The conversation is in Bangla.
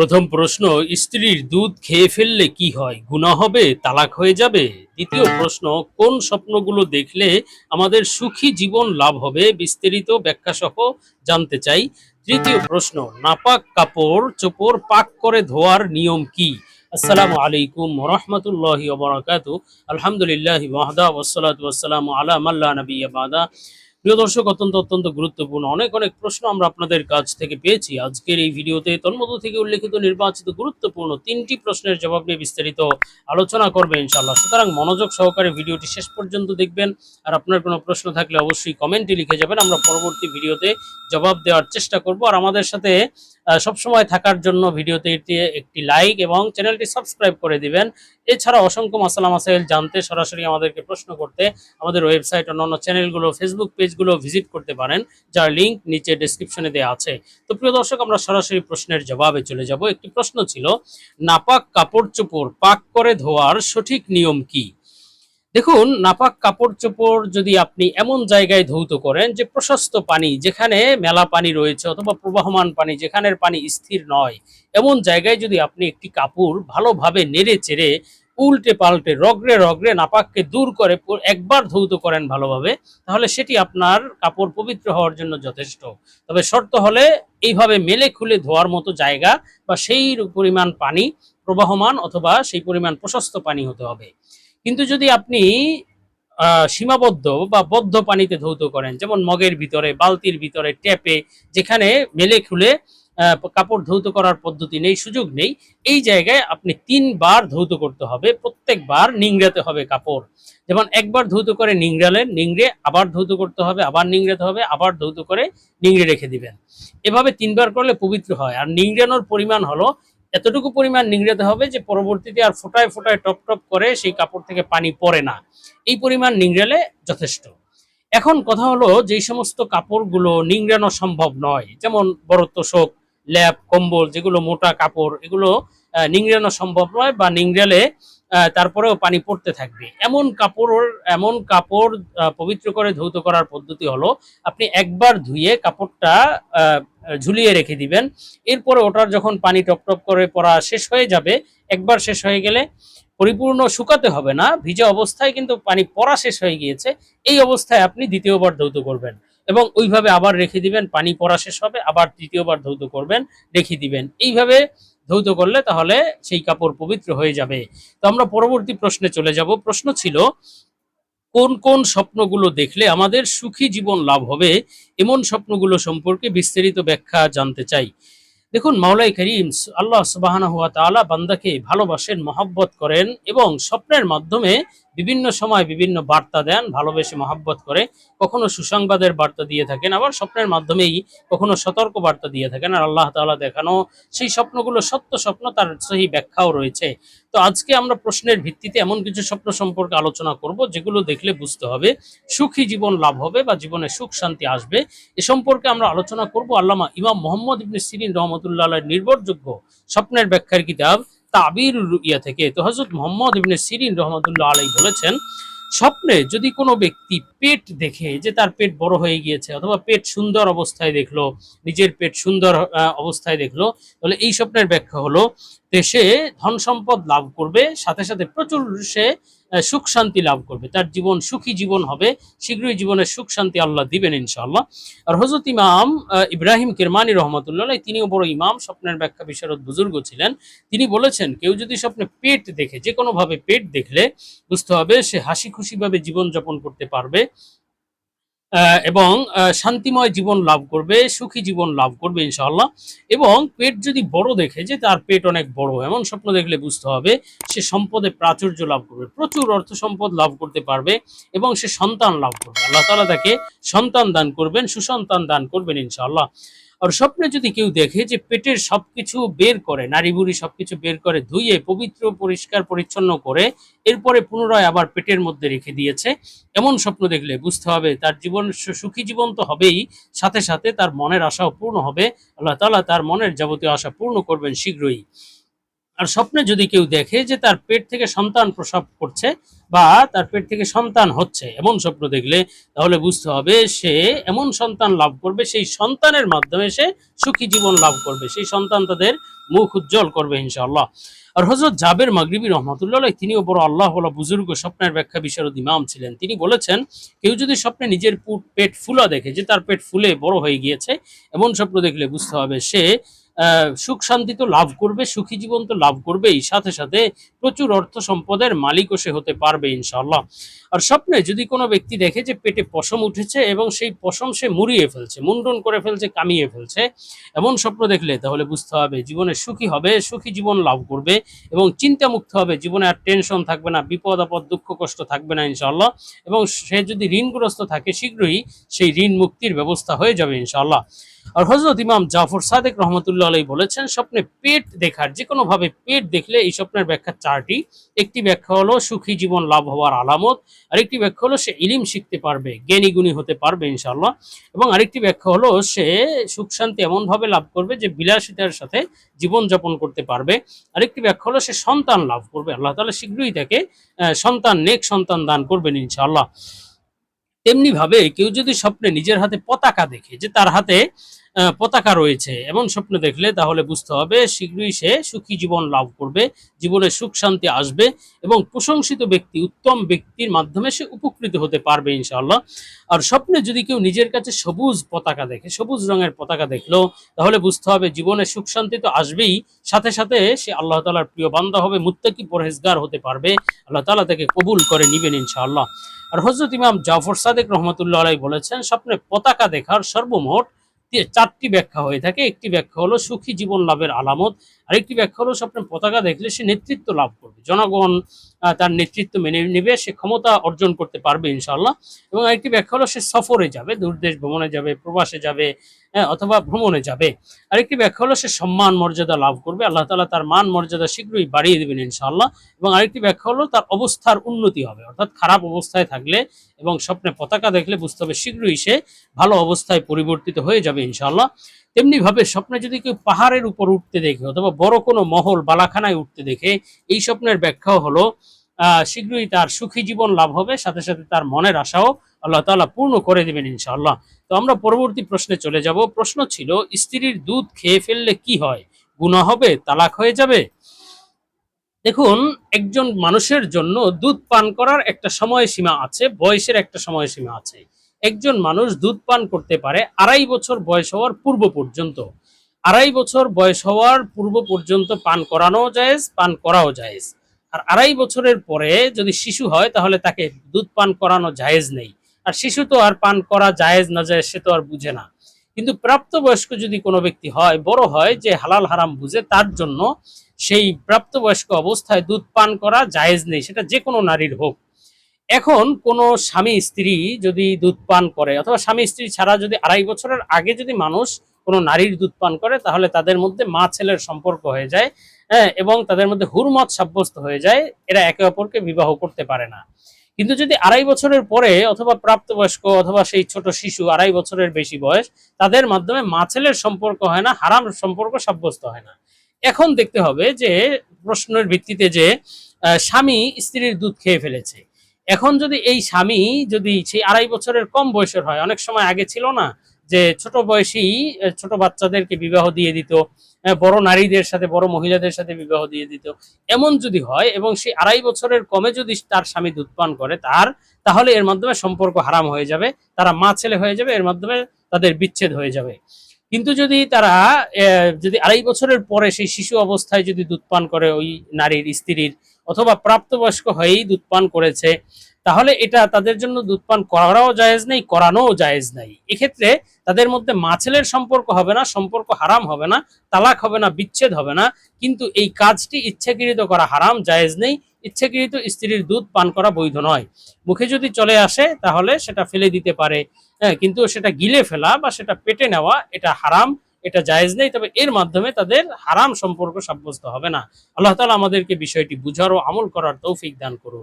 প্রথম প্রশ্ন, স্ত্রীর দুধ খেয়ে ফেললে কি হয়? গুনাহ হবে? তালাক হয়ে যাবে? দ্বিতীয় প্রশ্ন, কোন স্বপ্নগুলো দেখলে আমাদের সুখী জীবন লাভ হবে? বিস্তারিত ব্যাখ্যা সহ জানতে চাই। তৃতীয় প্রশ্ন, নাপাক কাপড়, চোপড় পাক করে ধোয়ার নিয়ম কি? আসসালামু আলাইকুম রহমতুল্লাহি ওবরাকাত। আলহামদুলিল্লাহ ওয়াহদা ওয়াসসালাত ওয়াসসালাম আলা মাল্লা নবিয়া বাদা। প্রিয় দর্শক, অত্যন্ত অত্যন্ত গুরুত্বপূর্ণ অনেক অনেক প্রশ্ন আমরা আপনাদের কাছ থেকে পেয়েছি। আজকের এই ভিডিওতে তন্মধ্য থেকে উল্লেখিত নির্বাচিত গুরুত্বপূর্ণ তিনটি প্রশ্নের জবাব নিয়ে বিস্তারিত আলোচনা করবে ইনশাল্লাহ সুতরাং মনোযোগ সহকারে ভিডিওটি শেষ পর্যন্ত দেখবেন। আর আপনার কোনো প্রশ্ন থাকলে অবশ্যই কমেন্টে লিখে যাবেন। আমরা পরবর্তী ভিডিওতে জবাব দেওয়ার চেষ্টা করব। আর আমাদের সাথে সবসময় থাকার জন্য ভিডিওতে এটি একটি লাইক এবং চ্যানেলটি সাবস্ক্রাইব করে দিবেন। এছাড়া অসংখ্য মাসালা মাসাইল জানতে সরাসরি আমাদেরকে প্রশ্ন করতে আমাদের ওয়েবসাইট অন্যান্য চ্যানেলগুলো, ফেসবুক পেজগুলো ভিজিট করতে পারেন, যার লিংক নিচে ডেসক্রিপশনে দেওয়া আছে। তো প্রিয় দর্শক, আমরা সরাসরি প্রশ্নের জবাবে চলে যাব। একটি প্রশ্ন ছিল, নাপাক কাপড় চোপড় পাক করে ধোয়ার সঠিক নিয়ম কি? দেখুন, নাপাক কাপড় চোপড় যদি আপনি এমন জায়গায় ধৌত করেন যে প্রশস্ত পানি, যেখানে মেলা পানি রয়েছে অথবা প্রবাহমান পানি, যেখানের পানি স্থির নয়, এমন জায়গায় যদি আপনি একটি কাপড় ভালোভাবে নেড়ে চেড়ে উল্টে পাল্টে, রগড়ে রগড়ে নাপাককে দূর করে একবার ধৌত করেন ভালোভাবে, তাহলে সেটি আপনার কাপড় পবিত্র হওয়ার জন্য যথেষ্ট। তবে শর্ত হলে এইভাবে মেলে খুলে ধোয়ার মতো জায়গা বা সেই পরিমাণ পানি, প্রবাহমান অথবা সেই পরিমাণ প্রশস্ত পানি হতে হবে। কিন্তু যদি আপনি সীমাবদ্ধ বা বদ্ধ পানিতে ধৌত করেন, যেমন মগের ভিতরে, বালতির ভিতরে, ট্যাপে, যেখানে মেলে খুলে কাপড় ধৌত করার পদ্ধতি নেই, সুযোগ নেই। এই জায়গায় আপনি তিনবার ধৌত করতে হবে, প্রত্যেকবার নিংড়াতে হবে কাপড়। যেমন একবার ধৌত করে নিংড়ালেন, নিংড়ে আবার ধৌত করতে হবে, আবার নিংড়াতে হবে, আবার ধৌত করে নিংড়ে রেখে দিবেন। এভাবে তিনবার করলে পবিত্র হয়। আর নিংড়ানোর পরিমাণ হলো, এতটুকু পরিমাণ নিংড়াতে হবে যে পরবর্তীতে আর ফোটায় ফোটায় টপ টপ করে সেই কাপড় থেকে পানি পড়ে না। এই পরিমাণ নিংড়ালে যথেষ্ট। এখন কথা হলো যেই সমস্ত কাপড়গুলো নিংড়ানো সম্ভব নয়, যেমন বড় তোষক ল্যাপ কম্বল, যেগুলো মোটা কাপড়, এগুলো নিংড়ানো সম্ভব নয় বা নিংড়ালে তারপরেও পানি পড়তে থাকবে। এমন কাপড় এমন কাপড় পবিত্র করে ধৌত করার পদ্ধতি হলো, আপনি একবার ধুয়ে কাপড়টা ঝুলিয়ে রেখে দিবেন। এরপরে ওটার যখন পানি টপ টপ করে পড়া শেষ হয়ে যাবে, একবার শেষ হয়ে গেলে পরিপূর্ণ শুকাতে হবে না, ভিজে অবস্থায় কিন্তু পানি পড়া শেষ হয়ে গিয়েছে, এই অবস্থায় আপনি দ্বিতীয়বার ধৌত করবেন। এবং ওইভাবে আবার রেখে দিবেন, পানি পড়া শেষ হবে, আবার তৃতীয়বার ধৌত করবেন, রেখে দিবেন। এইভাবে ধৌত করলে তাহলে সেই কাপড় পবিত্র হয়ে যাবে। তো আমরা পরবর্তী প্রশ্নে চলে যাব। প্রশ্ন ছিল, কোন কোন স্বপ্নগুলো দেখলে আমাদের সুখী জীবন লাভ হবে? এমন স্বপ্নগুলো সম্পর্কে বিস্তারিত ব্যাখ্যা জানতে চাই। দেখুন মাওলাই করিম আল্লাহ সুবাহানা হুয়া তাআলা বান্দাকে ভালোবাসেন, মহাব্বত করেন এবং স্বপ্নের মাধ্যমে বিভিন্ন সময় বিভিন্ন বার্তা দেন, ভালোবেসে মহাব্বত করে, কখনো সুসংবাদের বার্তা দিয়ে থাকেন, আবার স্বপ্নের মাধ্যমেই কখনো সতর্ক বার্তা দিয়ে থাকেন। আর আল্লাহ তাআলা দেখানো সেই স্বপ্নগুলো সত্য স্বপ্ন, তার সহি ব্যাখ্যাও রয়েছে। তো আজকে আমরা প্রশ্নের ভিত্তিতে এমন কিছু স্বপ্ন সম্পর্কে আলোচনা করব, যেগুলো দেখলে বুঝতে হবে সুখী জীবন লাভ হবে বা জীবনে সুখ শান্তি আসবে। এ সম্পর্কে আমরা আলোচনা করব। আল্লামা ইমাম মোহাম্মদ ইবনে সিরিন রহমতুল্লাহ নির্ভরযোগ্য স্বপ্নের ব্যাখ্যার কিতাব তাবির ইয়া থেকে। তো হজরত মোহাম্মদ ইবনে সিরিন রহমতুল্লাহ আলাই বলেছেন, স্বপ্নে যদি কোনো ব্যক্তি পেট দেখে যে তার পেট বড় হয়ে গিয়েছে অথবা পেট সুন্দর অবস্থায় দেখল, নিজের পেট সুন্দর অবস্থায় দেখল, তাহলে এই স্বপ্নের ব্যাখ্যা হলো সে ধন সম্পদ লাভ করবে, সাথে সাথে প্রচুর সে সুখ শান্তি লাভ করবে। তার জীবন সুখী জীবন হবে, শীঘ্রই জীবনে সুখ শান্তি আল্লাহ দিবেন ইনশাআল্লাহ। আর হজরত ইমাম ইব্রাহিম কিরমানি রহমতুল্লাহ তিনিও বড় ইমাম, স্বপ্নের ব্যাখ্যা বিশারদ বুজুর্গ ছিলেন। তিনি বলেছেন, কেউ যদি স্বপ্নে পেট দেখে যে কোনো ভাবে পেট দেখলে, বুঝতে হবে সে হাসি খুশি ভাবে জীবন যাপন করতে পারবে। এবং শান্তিময় জীবন লাভ করবে, সুখী জীবন লাভ করবে, ইনশাআল্লাহ। এবং পেট যদি বড় দেখে যে তার পেট অনেক বড়, এমন স্বপ্ন দেখলে বুঝতে হবে, সে সম্পদে প্রাচুর্য লাভ করবে, প্রচুর অর্থ সম্পদ লাভ করতে পারবে এবং সে সন্তান লাভ করবে। আল্লাহ তাআলা তাকে সন্তান দান করবেন, সুসন্তান দান করবেন, ইনশাআল্লাহ। আর স্বপ্নে যদি কেউ দেখে যে পেটের সবকিছু বের করে, নারী বুড়ি সবকিছু বের করে, ধুয়ে, পবিত্র, পরিষ্কার, পরিচ্ছন্ন করে, এরপরে পুনরায় আবার পেটের মধ্যে রেখে দিয়েছে, এমন স্বপ্ন দেখলে বুঝতে হবে তার জীবন সুখী জীবন তো হবেই। সাথে সাথে তার মনের আশাও পূর্ণ হবে। আল্লাহ তালা তার মনের যাবতীয় আশা পূর্ণ করবেন শীঘ্রই। আর স্বপ্নে যদি কেউ দেখে যে তার পেট থেকে সন্তান প্রসব করছে বা তার পেট থেকে সন্তান হচ্ছে, এমন স্বপ্ন দেখলে তাহলে বুঝতে হবে সে এমন সন্তান লাভ করবে, সেই সন্তানের মাধ্যমে সে সুখী জীবন লাভ করবে, সেই সন্তান তাদের মুখ উজ্জ্বল করবে ইনশাআল্লাহ। আর হজরত জাবের মাগরিবি রহমতুল্লাহ তিনিও বড় আল্লাহ বুজুর্গ, স্বপ্নের ব্যাখ্যা বিশারদ ইমাম ছিলেন। তিনি বলেছেন, কেউ যদি স্বপ্নে নিজের পুট ফুলা দেখে যে তার পেট ফুলে বড় হয়ে গিয়েছে, এমন স্বপ্ন দেখলে বুঝতে হবে সে সুখ শান্তি তো লাভ করবে, সুখী জীবন তো লাভ করবেই। সাথে সাথে প্রচুর অর্থ সম্পদের মালিকও সে হতে পারবে ইনশাআল্লাহ। আর স্বপ্নে যদি কোনো ব্যক্তি দেখে যে পেটে পশম উঠেছে এবং সেই পশম সে মুড়িয়ে ফেলছে, মুন্ডন করে ফেলছে, কামিয়ে ফেলছে, এমন স্বপ্ন দেখলে তাহলে বুঝতে হবে জীবনে সুখী হবে, সুখী জীবন লাভ করবে এবং চিন্তামুক্ত হবে। জীবনে আর টেনশন থাকবে না, বিপদ, আপদ, দুঃখ, কষ্ট থাকবে না ইনশাআল্লাহ এবং সে যদি ঋণগ্রস্ত থাকে শীঘ্রই সেই ঋণ মুক্তির ব্যবস্থা হয়ে যাবে ইনশাআল্লাহ। আর হজরত ইমাম জাফর সাদেক রহমতুল্লাহ আলাই বলেছেন স্বপ্নে পেট দেখার যে কোনো ভাবে পেট দেখলে এই স্বপ্নের ব্যাখ্যা চারটি। একটি ব্যাখ্যা হলো সুখী জীবন লাভ হওয়ার আলামত আরেকটি ব্যাখ্যা হলো সে ইলিম শিখতে পারবে জ্ঞানী গুণী হতে পারবে ইনশাআল্লাহ। এবং আরেকটি ব্যাখ্যা হলো সে সুখ শান্তি এমনভাবে লাভ করবে যে বিলাসিতার সাথে জীবন যাপন করতে পারবে। আরেকটি ব্যাখ্যা হলো সে সন্তান লাভ করবে আল্লাহ তাআলা শীঘ্রই তাকে সন্তান নেক সন্তান দান করবেন ইনশাআল্লাহ। তেমনি ভাবে কেউ যদি স্বপ্নে নিজের হাতে পতাকা দেখে যে তার হাতে আহ, পতাকা রয়েছে। এমন স্বপ্ন দেখলে তাহলে বুঝতে হবে, শীঘ্রই সে সুখী জীবন লাভ করবে, জীবনে সুখ শান্তি আসবে এবং প্রশংসিত ব্যক্তি, উত্তম ব্যক্তির মাধ্যমে সে উপকৃত হতে পারবে ইনশাআল্লাহ। আর স্বপ্নে যদি কেউ নিজের কাছে সবুজ পতাকা দেখে, সবুজ রঙের পতাকা দেখল, তাহলে বুঝতে হবে জীবনে সুখ শান্তি তো আসবেই। সাথে সাথে সে আল্লাহ তালার প্রিয় বান্দা হবে, মুত্তাকি পরহেজগার হতে পারবে। আল্লাহ তালা তাকে কবুল করে নিবেন ইনশাআল্লাহ। আর হজরত ইমাম জাফর সাদেক রহমতুল্লাহ বলেছেন, স্বপ্নে পতাকা দেখার সর্বমোট চারটি ব্যাখ্যা হয়ে থাকে। একটি ব্যাখ্যা হলো সুখী জীবন লাভের আলামত, আরেকটি ব্যাখ্যা হলো স্বপ্নের পতাকা দেখলে সে নেতৃত্ব লাভ করবে। জনগণ তার নেতৃত্ব মেনে নেবে সে ক্ষমতা অর্জন করতে পারবে ইনশাআল্লাহ। এবং আরেকটি ব্যাখ্যা হলো সে সফরে যাবে দূরদেশ ভ্রমণে যাবে প্রবাসে যাবে হ্যাঁ, অথবা ভ্রমণে যাবে। আরেকটি ব্যাখ্যা হলো সে সম্মান মর্যাদা লাভ করবে আল্লাহ তালা তার মান মর্যাদা শীঘ্রই বাড়িয়ে দেবেন ইনশাআল্লাহ। এবং আরেকটি ব্যাখ্যা হলো তার অবস্থার উন্নতি হবে অর্থাৎ খারাপ অবস্থায় থাকলে এবং স্বপ্নে পতাকা দেখলে বুঝতে হবে শীঘ্রই সে ভালো অবস্থায় পরিবর্তিত হয়ে যাবে ইনশাআল্লাহ। তেমনি ভাবে স্বপ্নে যদি কেউ পাহাড়ের উপর উঠতে দেখে অথবা বড় কোনো মহল, বালাখানায় উঠতে দেখে, এই স্বপ্নের ব্যাখ্যাও হলো শীঘ্রই তার সুখী জীবন লাভ হবে, সাথে সাথে তার মনের আশাও আল্লাহ তাআলা পূর্ণ করে দেবেন ইনশাআল্লাহ। তো আমরা পরবর্তী প্রশ্নে চলে যাব। প্রশ্ন ছিল, স্ত্রীর দুধ খেয়ে ফেললে কি হয়? গুনাহ হবে, তালাক হয়ে যাবে? দেখুন, একজন মানুষের জন্য দুধ পান করার একটা সময়সীমা আছে, বয়সের একটা সময়সীমা আছে। একজন মানুষ দুধ পান করতে পারে আড়াই বছর বয়স হওয়ার পূর্ব পর্যন্ত। আড়াই বছর বয়স হওয়ার পূর্ব পর্যন্ত পান করানো জায়েজ, পান করাও জায়েজ। আর আড়াই বছরের পরে যদি শিশু হয়, তাহলে তাকে দুধ পান করানো জায়েজ নেই। আর শিশু তো আর পান করা জায়েজ না, জায়েজ সে তো আর বুঝে না। কিন্তু প্রাপ্তবয়স্ক যদি কোনো ব্যক্তি হয়, বড় হয়, যে হালাল হারাম বুঝে, তার জন্য সেই প্রাপ্তবয়স্ক অবস্থায় দুধ পান করা জায়েজ নেই। সেটা যে কোনো নারীর হোক। এখন কোনো স্বামী স্ত্রী যদি দুধ পান করে, অথবা স্বামী স্ত্রী ছাড়া যদি আড়াই বছরের আগে যদি মানুষ কোনো নারীর দুধ পান করে, তাহলে তাদের মধ্যে মা ছেলের সম্পর্ক হয়ে যায় হ্যাঁ এবং তাদের মধ্যে হুরমত সাব্যস্ত হয়ে যায়, এরা একে অপরকে বিবাহ করতে পারে না। কিন্তু যদি আড়াই বছরের পরে অথবা প্রাপ্তবয়স্ক অথবা সেই ছোট শিশু আড়াই বছরের বেশি বয়স, তাদের মাধ্যমে মা ছেলের সম্পর্ক হয় না, হারাম সম্পর্ক সাব্যস্ত হয় না। এখন দেখতে হবে যে, প্রশ্নের ভিত্তিতে যে স্বামী স্ত্রীর দুধ খেয়ে ফেলেছে। এখন যদি এই স্বামী যদি সেই আড়াই বছরের কম বয়সের হয়, অনেক সময় আগে ছিল না যে ছোট বয়সী ছোট বাচ্চাদেরকে বিবাহ দিয়ে দিত বড় নারীদের সাথে, বড় মহিলাদের সাথে বিবাহ দিয়ে দিত। এমন যদি হয় এবং সেই আড়াই বছরের কমে যদি তার স্বামী দুধ পান করে তার, তাহলে এর মাধ্যমে সম্পর্ক হারাম হয়ে যাবে, তারা মা ছেলে হয়ে যাবে, এর মাধ্যমে তাদের বিচ্ছেদ হয়ে যাবে। কিন্তু যদি তারা যদি আড়াই বছরের পরে সেই শিশু অবস্থায় যদি দুধ পান করে ওই নারীর, স্ত্রীর অথবা প্রাপ্তবয়স্ক হয়েই দুধ পান করেছে, তাহলে এটা তাদের জন্য দুধ পান করাও জায়েজ নেই, করানোও জায়েজ নাই। এক্ষেত্রে তাদের মধ্যে মাছেলের সম্পর্ক হবে না, সম্পর্ক হারাম হবে না, তালাক হবে না, বিচ্ছেদ হবে না, কিন্তু এই কাজটি ইচ্ছাকৃত করা হারাম, জায়েজ নেই, ইচ্ছাকৃত স্ত্রীর দুধ পান করা বৈধ নয়। মুখে যদি চলে আসে, তাহলে সেটা ফেলে দিতে পারে হ্যাঁ কিন্তু সেটা গিলে ফেলা বা সেটা পেটে নেওয়া, এটা হারাম। এটা জায়েজ নেই, তবে এর মাধ্যমে তাদের হারাম সম্পর্ক সাব্যস্ত হবে না। আল্লাহ তালা আমাদেরকে বিষয়টি বুঝার ও আমল করার তৌফিক দান করুন।